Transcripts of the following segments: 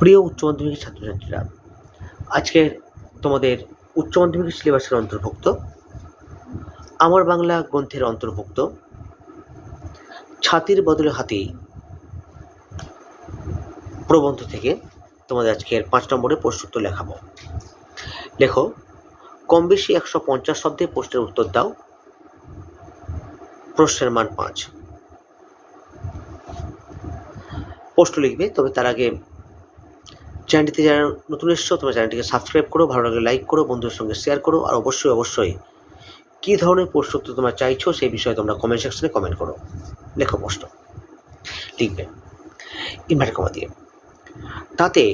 প্রিয় উচ্চ মাধ্যমিকের ছাত্রছাত্রীরা, আজকের তোমাদের উচ্চ মাধ্যমিকের সিলেবাসের অন্তর্ভুক্ত, আমার বাংলা গ্রন্থের অন্তর্ভুক্ত, ছাতির বদলে হাতি প্রবন্ধ থেকে তোমাদের আজকের পাঁচ নম্বরে প্রশ্নোত্তর লেখাবো। লেখো, কম বেশি একশো পঞ্চাশ শব্দে প্রশ্নের উত্তর দাও। প্রশ্নের মান পাঁচ। প্রশ্ন লিখবে, তবে তার আগে চ্যানেলটিতে যারা নতুন এসছো, তোমরা চ্যানেলটিকে সাবস্ক্রাইব করো, ভালো লাগলে লাইক করো, বন্ধুদের সঙ্গে শেয়ার করো, আর অবশ্যই অবশ্যই কী ধরনের প্রশ্ন তোমরা চাইছো সেই বিষয়ে তোমরা কমেন্ট সেকশনে কমেন্ট করো। লেখো প্রশ্ন। লিখবে ইনভার্টার কমা দিয়ে। তাতে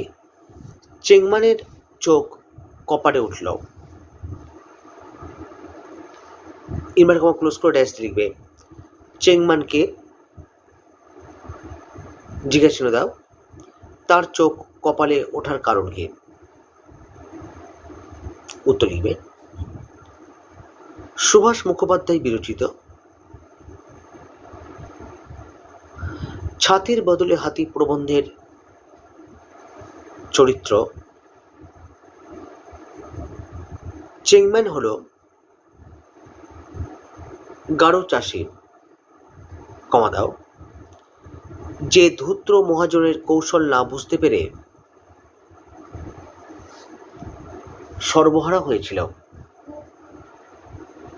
চেংমানের চোখ কপারে উঠল। ইনভার্টার কমা ক্লোজ করে ড্যাশ লিখবে, চেংমানকে জিজ্ঞাসা দাও, তার চোখ কপালে ওঠার কারণ কি? উত্তর লিখবে। সুভাষ মুখোপাধ্যায় বিরচিত ছাতির বদলে হাতি প্রবন্ধের চরিত্র চেংম্যান হল গাঢ় চাষি কমা দাও। যে ধূত্র মহাজনের কৌশল না বুঝতে পেরে সর্বহারা হয়েছিল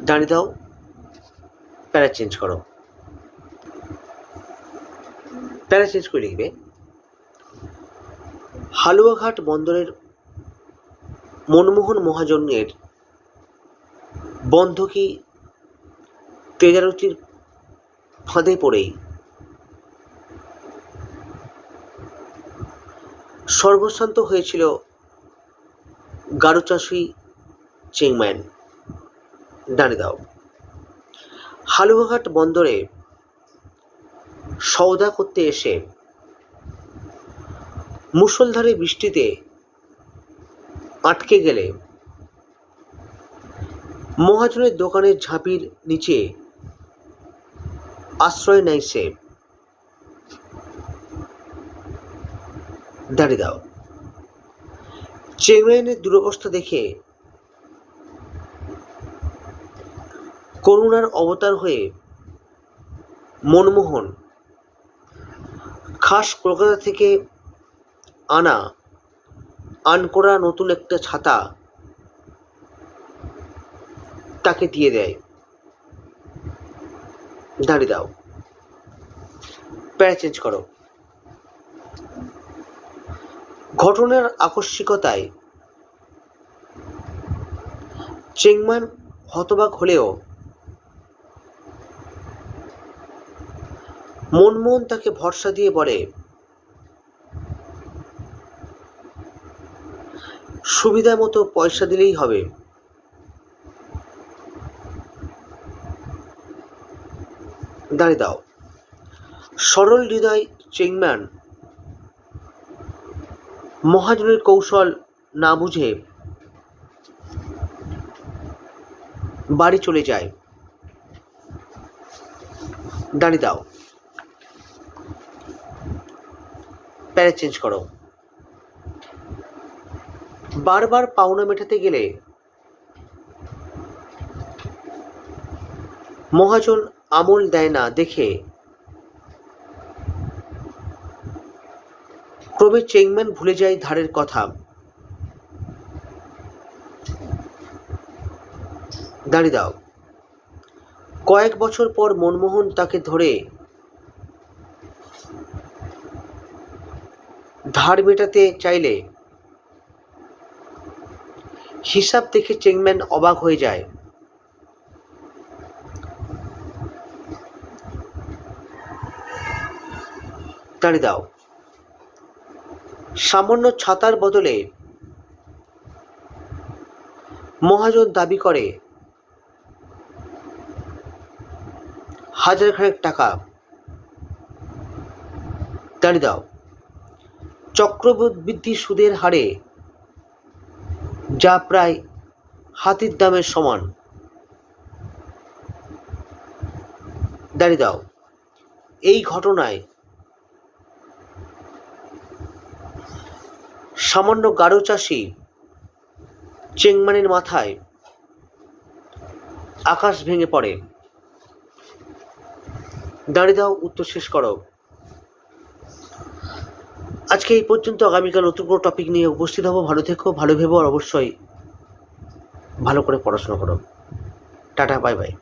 দাঁড়িয়ে দাও, প্যারা চেঞ্জ করো। প্যারা চেঞ্জ করে লিখবে হালুয়াঘাট বন্দরের মনমোহন মহাজনের বন্ধকি তেজারতির ফাঁদে পড়েই সর্বশান্ত হয়েছিল গারুচাষি চেংম্যান দাঁড়িয়ে দাও। হালুয়াঘাট বন্দরে সওদা করতে এসে মুষলধারে বৃষ্টিতে আটকে গেলে মহাজনের দোকানের ঝাঁপির নিচে আশ্রয় নেয় সে। দাঁড়িয়ে দাও। চেংম্যানের দুরবস্থা দেখে করুণার অবতার হয়ে মনমোহন খাস কলকাতা থেকে আনা আনকোরা নতুন একটা ছাতা তাকে দিয়ে দেয়। দাঁড়িয়ে দাও। প্যারা চেঞ্জ করো। ঘটনার আকস্মিকতায় চেংমান হতবাক হলেও মনমোহন তাকে ভরসা দিয়ে বলে, সুবিধা মতো পয়সা দিলেই হবে। দাঁড়িয়ে দাও। সরল হৃদয় চেংম্যান মহাজনের কৌশল না বুঝে বাড়ি চলে যায়। দাঁড়িয়ে দাও। প্যারা চেঞ্জ করো। বারবার পাওনা মেটাতে গেলে মহাজন আমল দেয় না দেখে ক্রমে চেংম্যান ভুলে যায় ধারের কথা। দাঁড়িয়ে দাও। কয়েক বছর পর মনমোহন তাকে ধরে ধার মেটাতে চাইলে হিসাব দেখে চেংম্যান অবাক হয়ে যায়। দাঁড়িয়ে দাও। সামান্য ছাতার বদলে মহাজন দাবি করে হাজার খানেক টাকা দাঁড়িয়ে দাও। চক্রবৃদ্ধি সুদের হারে যা প্রায় হাতির দামের সমান। দাঁড়িয়ে দাও। এই ঘটনায় সামান্য গাঢ় চাষি চেংমানের মাথায় আকাশ ভেঙে পড়ে। দাঁড়িয়ে দাও, উত্তর শেষ করো। আজকে এই পর্যন্ত আগামীকাল নতুন কোনো টপিক নিয়ে উপস্থিত হব। ভালো থেকো, ভালো ভেবো, আর অবশ্যই ভালো করে পড়াশোনা করো। Tata bye bye